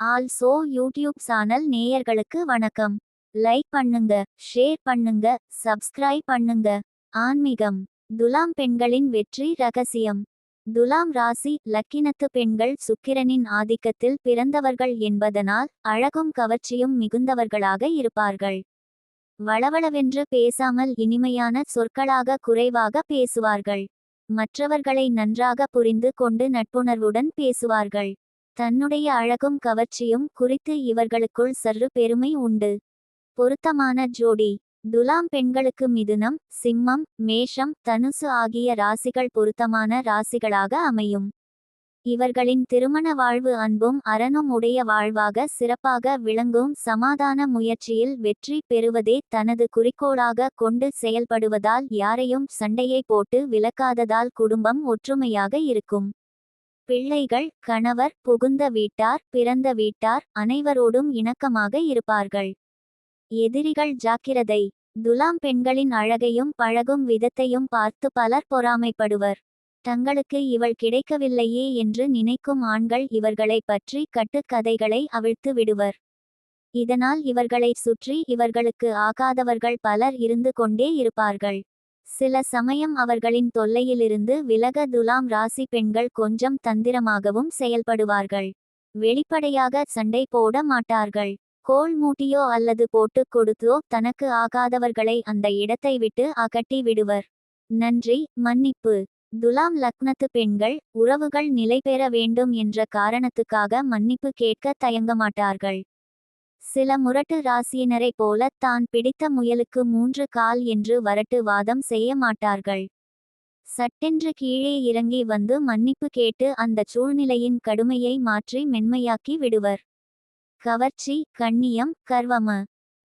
Also YouTube channel நேயர்களுக்கு வணக்கம். Like பண்ணுங்க ஷேர் பண்ணுங்க சப்ஸ்கிரைப் பண்ணுங்க. ஆன்மீகம். துலாம் பெண்களின் வெற்றி ரகசியம். துலாம் ராசி லக்கினத்து பெண்கள் சுக்கிரனின் ஆதிக்கத்தில் பிறந்தவர்கள் என்பதனால் அழகும் கவர்ச்சியும் மிகுந்தவர்களாக இருப்பார்கள். வளவளவென்று பேசாமல் இனிமையான சொற்களாக குறைவாக பேசுவார்கள். மற்றவர்களை நன்றாக புரிந்து கொண்டு நட்புணர்வுடன் பேசுவார்கள். தன்னுடைய அழகும் கவர்ச்சியும் குறித்து இவர்களுக்குள் சற்று பெருமை உண்டு. பொருத்தமான ஜோடி. துலாம் பெண்களுக்கு மிதுனம் சிம்மம் மேஷம் தனுசு ஆகிய ராசிகள் பொருத்தமான ராசிகளாக அமையும். இவர்களின் திருமண வாழ்வு அன்பும் அறனும் உடைய வாழ்வாக சிறப்பாக விளங்கும் சமாதான முயற்சியில் வெற்றி பெறுவதே தனது குறிக்கோளாக கொண்டு செயல்படுவதால் யாரையும் சண்டையை போட்டு விலக்காததால் குடும்பம் ஒற்றுமையாக இருக்கும். பிள்ளைகள் கணவர் புகுந்த வீட்டார் பிறந்த வீட்டார் அனைவரோடும் இணக்கமாக இருப்பார்கள். எதிரிகள் ஜாக்கிரதை. துலாம் பெண்களின் அழகையும் பழகும் விதத்தையும் பார்த்து பலர் பொறாமைப்படுவர். தங்களுக்கு இவள் கிடைக்கவில்லையே என்று நினைக்கும் ஆண்கள் இவர்களை பற்றி கட்டுக்கதைகளை அவிழ்த்து விடுவர். இதனால் இவர்களை சுற்றி இவர்களுக்கு ஆகாதவர்கள் பலர் இருந்து கொண்டே இருப்பார்கள். சில சமயம் அவர்களின் தொல்லையிலிருந்து விலக துலாம் ராசி பெண்கள் கொஞ்சம் தந்திரமாகவும் செயல்படுவார்கள். வெளிப்படையாக சண்டை போட மாட்டார்கள். கோல் மூட்டியோ அல்லது போட்டு கொடுத்தோ தனக்கு ஆகாதவர்களை அந்த இடத்தை விட்டு அகட்டி விடுவர். நன்றி மன்னிப்பு. துலாம் லக்னத்து பெண்கள் உறவுகள் நிலைபெற வேண்டும் என்ற காரணத்துக்காக மன்னிப்பு கேட்க தயங்க மாட்டார்கள். சில முரட்டு ராசியினரைப் போல தான் பிடித்த முயலுக்கு மூன்று கால் என்று வரட்டு வாதம் செய்ய மாட்டார்கள். சட்டென்று கீழே இறங்கி வந்து மன்னிப்பு கேட்டு அந்த சூழ்நிலையின் கடுமையை மாற்றி மென்மையாக்கி விடுவர். கவர்ச்சி கண்ணியம் கர்வம.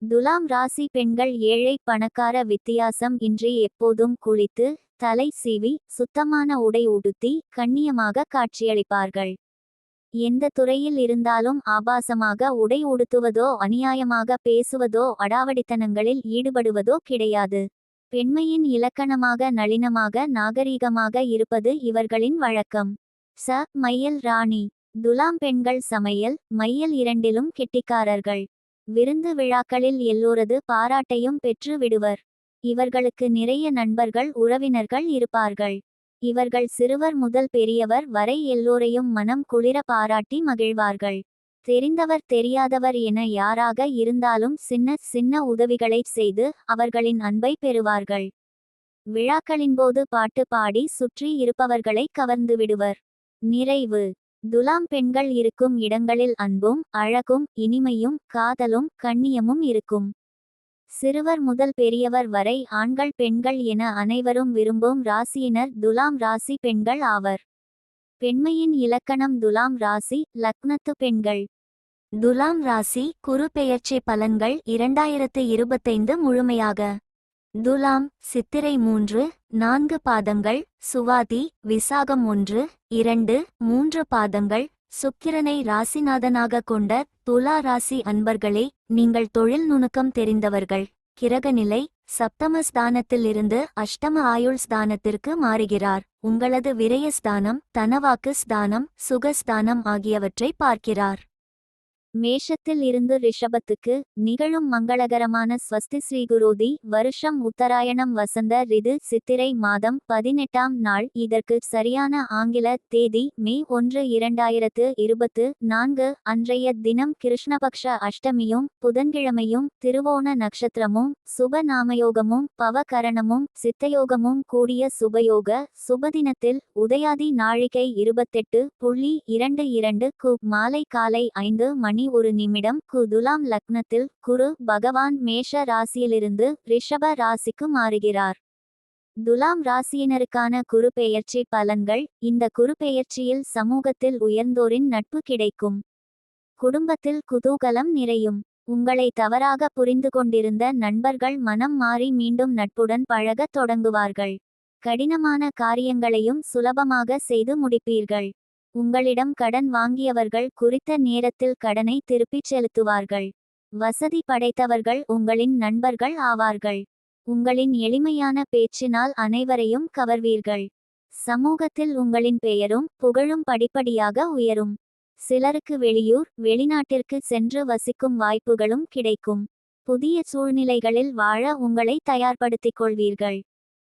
துலாம் ராசி பெண்கள் ஏழை பணக்கார வித்தியாசம் இன்றி எப்போதும் குளித்து தலை சீவி சுத்தமான உடை உடுத்தி கண்ணியமாக காட்சியளிப்பார்கள். எந்த துறையில் இருந்தாலும் ஆபாசமாக உடை உடுத்துவதோ அநியாயமாக பேசுவதோ அடாவடித்தனங்களில் ஈடுபடுவதோ கிடையாது. பெண்மையின் இலக்கணமாக நளினமாக நாகரீகமாக இருப்பது இவர்களின் வழக்கம். ச. மையல் ராணி. துலாம் பெண்கள் சமையல் மையல் இரண்டிலும் கெட்டிக்காரர்கள். விருந்து விழாக்களில் எல்லோரது பாராட்டையும் பெற்று விடுவர். இவர்களுக்கு நிறைய நண்பர்கள் உறவினர்கள் இருப்பார்கள். இவர்கள் சிறுவர் முதல் பெரியவர் வரை எல்லோரையும் மனம் குளிர பாராட்டி மகிழ்வார்கள். தெரிந்தவர் தெரியாதவர் என யாராக இருந்தாலும் சின்ன சின்ன உதவிகளை செய்து அவர்களின் அன்பை பெறுவார்கள். விழாக்களின்போது பாட்டு பாடி சுற்றி இருப்பவர்களை கவர்ந்து விடுவர். நிறைவு. துலாம் பெண்கள் இருக்கும் இடங்களில் அன்பும் அழகும் இனிமையும் காதலும் கண்ணியமும் இருக்கும். சிறுவர் முதல் பெரியவர் வரை ஆண்கள் பெண்கள் என அனைவரும் விரும்பும் ராசியினர் துலாம் ராசி பெண்கள் ஆவர். பெண்மையின் இலக்கணம் துலாம் ராசி லக்னத்து பெண்கள். துலாம் ராசி குரு பெயர்ச்சி பலன்கள் இரண்டாயிரத்து இருபத்தைந்து முழுமையாக. துலாம் சித்திரை மூன்று நான்கு பாதங்கள் சுவாதி விசாகம் ஒன்று இரண்டு மூன்று பாதங்கள் சுக்கிரனை ராசிநாதனாக கொண்ட துலா ராசி அன்பர்களே நீங்கள் தொழில் நுணுக்கம் தெரிந்தவர்கள். கிரகநிலை சப்தம ஸ்தானத்திலிருந்து அஷ்டம ஆயுள் ஸ்தானத்திற்கு மாறுகிறார். உங்களது விரயஸ்தானம் தனவாக்கு ஸ்தானம் சுகஸ்தானம் ஆகியவற்றை பார்க்கிறார். மேஷத்தில் இருந்து ரிஷபத்துக்கு நிகழும் மங்களகரமான ஸ்வஸ்தி ஸ்ரீகுரோதி வருஷம் உத்தராயணம் வசந்த ரிது சித்திரை மாதம் பதினெட்டாம் நாள். இதற்கு சரியான ஆங்கில தேதி மே ஒன்று இரண்டாயிரத்து இருபத்து நான்கு. அன்றைய தினம் கிருஷ்ணபக்ஷ அஷ்டமியும் புதன்கிழமையும் திருவோண நட்சத்திரமும் சுப நாமயோகமும் பவகரணமும் சித்தயோகமும் கூடிய சுபயோக சுபதினத்தில் உதயாதி நாழிகை இருபத்தெட்டு புள்ளி இரண்டு இரண்டு கு. மாலை காலை ஐந்து மணி ஒரு நிமிடம் கு துலாம் லக்னத்தில் குரு பகவான் மேஷ ராசியிலிருந்து ரிஷப ராசிக்கு மாறுகிறார். துலாம் ராசியினருக்கான குரு பெயர்ச்சி பலன்கள் இந்த குரு பெயர்ச்சியில் சமூகத்தில் உயர்ந்தோரின் நட்பு கிடைக்கும். குடும்பத்தில் குதூகலம் நிறையும். உங்களை தவறாக புரிந்து கொண்டிருந்த நண்பர்கள் மனம் மாறி மீண்டும் நட்புடன் பழகத் தொடங்குவார்கள். கடினமான காரியங்களையும் சுலபமாக செய்து முடிப்பீர்கள். உங்களிடம் கடன் வாங்கியவர்கள் குறித்த நேரத்தில் கடனை திருப்பிச் செலுத்துவார்கள். வசதி படைத்தவர்கள் உங்களின் நண்பர்கள் ஆவார்கள். உங்களின் எளிமையான பேச்சினால் அனைவரையும் கவர்வீர்கள். சமூகத்தில் உங்களின் பெயரும் புகழும் படிப்படியாக உயரும். சிலருக்கு வெளியூர் வெளிநாட்டிற்கு சென்று வசிக்கும் வாய்ப்புகளும் கிடைக்கும். புதிய சூழ்நிலைகளில் வாழ உங்களை தயார்படுத்திக் கொள்வீர்கள்.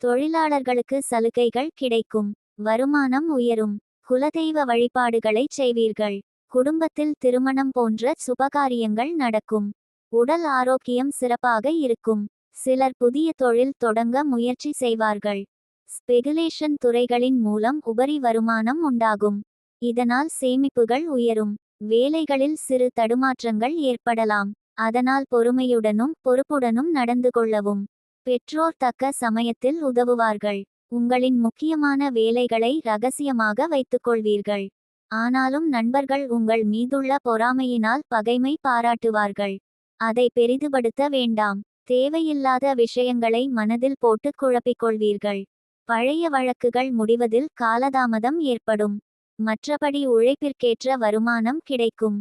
தொழிலாளர்களுக்கு சலுகைகள் கிடைக்கும். வருமானம் உயரும். குலதெய்வ வழிபாடுகளைச் செய்வீர்கள். குடும்பத்தில் திருமணம் போன்ற சுபகாரியங்கள் நடக்கும். உடல் ஆரோக்கியம் சிறப்பாக இருக்கும். சிலர் புதிய தொழில் தொடங்க முயற்சி செய்வார்கள். ஸ்பெகுலேஷன் துறைகளின் மூலம் உபரி வருமானம் உண்டாகும். இதனால் சேமிப்புகள் உயரும். வேலைகளில் சிறு தடுமாற்றங்கள் ஏற்படலாம். அதனால் பொறுமையுடனும் பொறுப்புடனும் நடந்து கொள்ளவும். பெற்றோர் தக்க சமயத்தில் உதவுவார்கள். உங்களின் முக்கியமான வேலைகளை ரகசியமாக வைத்துக்கொள்வீர்கள். ஆனாலும் நண்பர்கள் உங்கள் மீதுள்ள பொறாமையினால் பகைமை பாராட்டுவார்கள். அதை பெரிதுபடுத்த வேண்டாம். தேவையில்லாத விஷயங்களை மனதில் போட்டு குழப்பிக் கொள்வீர்கள் பழைய வழக்குகள் முடிவதில் காலதாமதம் ஏற்படும். மற்றபடி உழைப்பிற்கேற்ற வருமானம் கிடைக்கும்.